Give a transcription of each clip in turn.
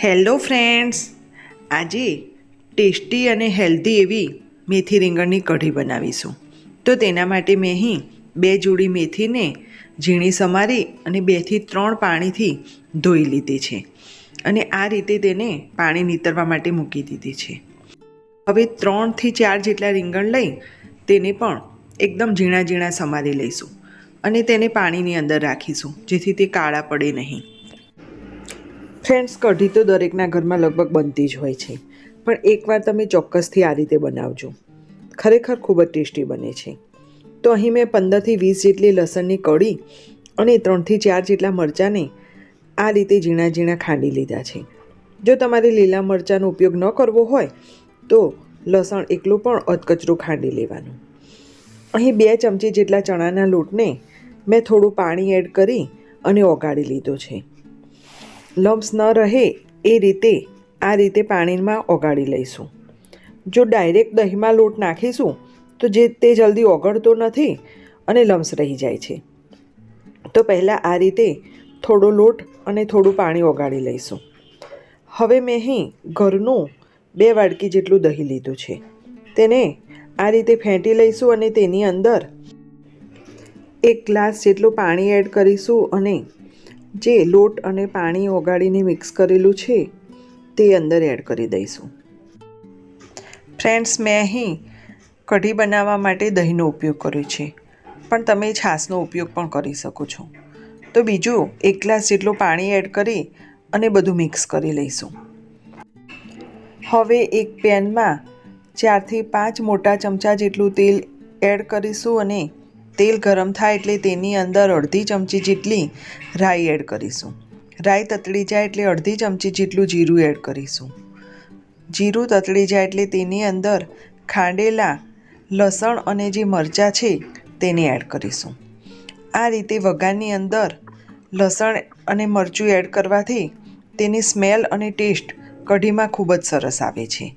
Hello friends આજે tasty અને healthy એવી મેથી રીંગણની કઢી બનાવીશું. તો તેના માટે મેં અહીં બે જોડી મેથીને ઝીણી સમારી અને બેથી ત્રણ પાણીથી ધોઈ લીધી છે. અને આ રીતે તેને પાણી નીતરવા માટે મૂકી દીધી છે. હવે ત્રણથી ચાર જેટલા રીંગણ લઈ તેને પણ એકદમ ઝીણા ઝીણા સમારી લઈશું અને તેને પાણીની અંદર રાખીશું, જેથી તે કાળા પડે નહીં. ફ્રેન્ડ્સ કઢી તો દરેકના ઘરમાં લગભગ બનતી જ હોય છે. પણ એકવાર તમે ચોક્કસથી આ રીતે બનાવજો. ખરેખર ખૂબ જ ટેસ્ટી બને છે. તો અહીં મેં પંદરથી વીસ જેટલી લસણની કળી અને ત્રણથી ચાર જેટલા મરચાંને આ રીતે ઝીણા ઝીણા ખાંડી લીધા છે. જો તમારે લીલા મરચાંનો ઉપયોગ ન કરવો હોય, તો લસણ એકલું પણ અધકચરું ખાંડી લેવાનું. અહીં બે ચમચી જેટલા ચણાના લોટને મેં થોડું પાણી એડ કરી અને ઓગાળી લીધો છે. લમ્સ ન રહે એ રીતે આ રીતે પાણીમાં ઓગાળી લઈશું. જો ડાયરેક્ટ દહીંમાં લોટ નાખીશું, તો જે તે જલ્દી ઓગળતો નથી અને લમ્સ રહી જાય છે. તો પહેલાં આ રીતે થોડો લોટ અને થોડું પાણી ઓગાળી લઈશું. હવે મેં અહીં ઘરનું બે વાડકી જેટલું દહીં લીધું છે. તેને આ રીતે ફેંટી લઈશું અને તેની અંદર એક ગ્લાસ જેટલું પાણી એડ કરીશું અને જે લોટ અને પાણી ઓગાળીને મિક્સ કરેલું છે, તે અંદર એડ કરી દઈશું. ફ્રેન્ડ્સ, મેં અહીં કઢી બનાવવા માટે દહીંનો ઉપયોગ કર્યો છે, પણ તમે છાશનો ઉપયોગ પણ કરી શકો છો. તો બીજું એક ગ્લાસ જેટલું પાણી એડ કરી અને બધું મિક્સ કરી લઈશું. હવે એક પેનમાં ચારથી પાંચ મોટા ચમચા જેટલું તેલ એડ કરીશું અને તેલ ગરમ થાય એટલે તેની અંદર અડધી ચમચી જેટલી રાઈ એડ કરીશું. રાઈ તતડી જાય એટલે અડધી ચમચી જેટલું જીરું એડ કરીશું. જીરું તતડી જાય એટલે તેની અંદર ખાંડેલા, લસણ અને જે મરચાં છે તેને એડ કરીશું. આ રીતે વઘારની અંદર લસણ અને મરચું એડ કરવાથી તેની સ્મેલ અને ટેસ્ટ કઢીમાં ખૂબ જ સરસ આવે છે.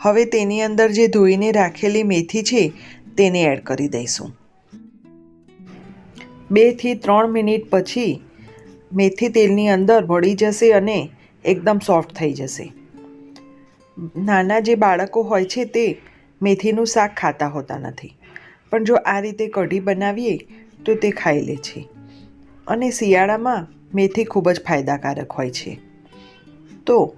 હવે તેની અંદર જે ધોઈને રાખેલી મેથી છે તેને એડ કરી દઈશું. બેથી ત્રણ મિનિટ પછી મેથી તેલની અંદર ભળી જશે અને એકદમ સોફ્ટ થઈ જશે. નાના જે બાળકો હોય છે તે મેથીનું શાક ખાતા હોતા નથી. પણ જો આ રીતે કઢી બનાવીએ તો તે ખાઈ લે છે. અને શિયાળામાં મેથી ખૂબ જ ફાયદાકારક હોય છે. તો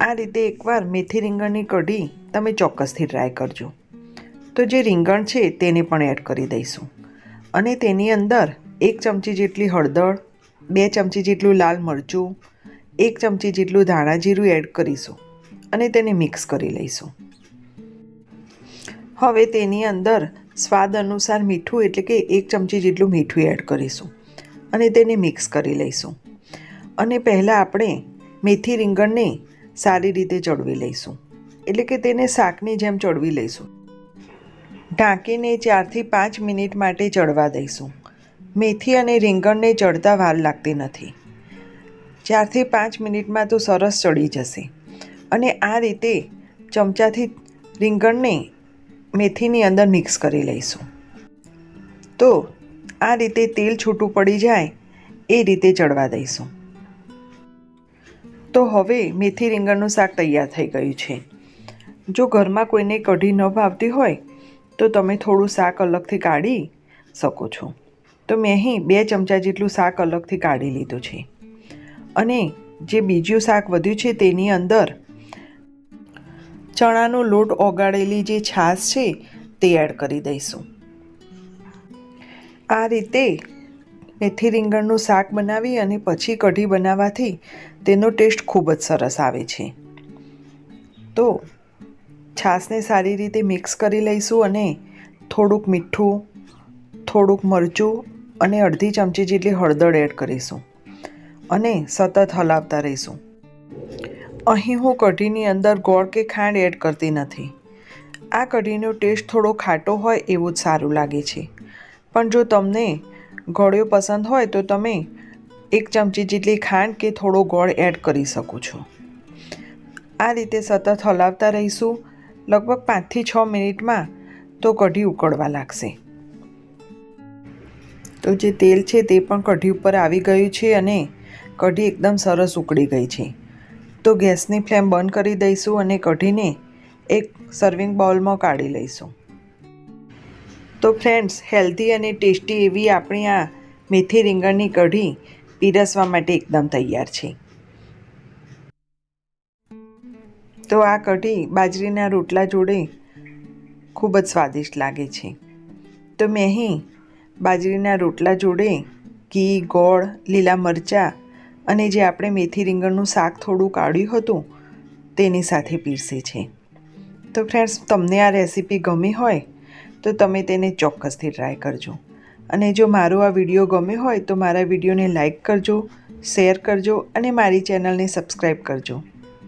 આ રીતે એકવાર મેથી રીંગણની કઢી તમે ચોક્કસથી ટ્રાય કરજો. તો જે રીંગણ છે તેને પણ એડ કરી દઈશું. અને તેની અંદર એક ચમચી જેટલી હળદર, બે ચમચી જેટલું લાલ મરચું, એક ચમચી જેટલું ધાણા જીરું એડ કરીશું અને તેને મિક્સ કરી લઈશું. હવે તેની અંદર સ્વાદ અનુસાર મીઠું એટલે કે એક ચમચી જેટલું મીઠું એડ કરીશું અને તેને મિક્સ કરી લઈશું. અને પહેલાં આપણે મેથી રીંગણને સારી રીતે ચડવી લઈશું. એટલે કે તેને શાકની જેમ ચડવી લઈશું. ઢાંકીને ચારથી પાંચ મિનિટ માટે ચડવા દઈશું. મેથી અને રીંગણને ચડતા વાર લાગતી નથી. ચારથી પાંચ મિનિટમાં તો સરસ ચડી જશે. અને આ રીતે ચમચાથી રીંગણને મેથીની અંદર મિક્સ કરી લઈશું. તો આ રીતે તેલ છૂટું પડી જાય, એ રીતે ચડવા દઈશું. તો હવે મેથી રીંગણનું શાક તૈયાર થઈ ગયું છે. જો ઘરમાં કોઈને કઢી ન ભાવતી હોય તો તમે થોડું શાક અલગથી કાઢી શકો છો. તો મેં અહીં બે ચમચા જેટલું શાક અલગથી કાઢી લીધું છે. અને જે બીજું શાક વધ્યું છે તેની અંદર ચણાનો લોટ ઓગાળેલી જે છાશ છે તે એડ કરી દઈશું. આ રીતે મેથી રીંગણનું શાક બનાવી અને પછી કઢી બનાવવાથી તેનો ટેસ્ટ ખૂબ જ સરસ આવે છે. તો છાશને સારી રીતે મિક્સ કરી લઈશું અને થોડુંક મીઠું, થોડુંક મરચું અને અડધી ચમચી જેટલી હળદર એડ કરીશું અને સતત હલાવતા રહીશું. અહીં હું કઢીની અંદર ગોળ કે ખાંડ એડ કરતી નથી. આ કઢીનો ટેસ્ટ થોડો ખાટો હોય એવું જ સારું લાગે છે. પણ જો તમને ગળ્યો પસંદ હોય તો તમે એક ચમચી જેટલી ખાંડ કે થોડો ગોળ એડ કરી શકો છો. આ રીતે સતત હલાવતા રહીશું લગભગ પાંચથી છ મિનિટમાં તો કઢી ઉકળવા લાગશે. તો જે તેલ છે તે પણ કઢી ઉપર આવી ગયું છે અને કઢી એકદમ સરસ ઉકળી ગઈ છે. તો ગેસની ફ્લેમ બંધ કરી દઈશું અને કઢીને એક સર્વિંગ બાઉલમાં કાઢી લઈશું. તો ફ્રેન્ડ્સ હેલ્ધી અને ટેસ્ટી એવી આપણી આ મેથી રીંગણની કઢી પીરસવા માટે એકદમ તૈયાર છે. તો આ કઢી બાજરીના રોટલા જોડે ખૂબ જ સ્વાદિષ્ટ લાગે છે. તો મેં અહીં બાજરીના રોટલા જોડે ઘી, ગોળ, લીલા મરચાં અને જે આપણે મેથી રીંગણનું શાક થોડું કાઢ્યું હતું તેની સાથે પીરસે છે. તો ફ્રેન્ડ્સ તમને આ રેસીપી ગમી હોય તો તમે તેને ચોક્કસથી ટ્રાય કરજો. અને જો મારો આ વીડિયો ગમે હોય તો મારા વિડીયોને લાઈક કરજો શેર કરજો અને મારી ચેનલને સબસ્ક્રાઈબ કરજો.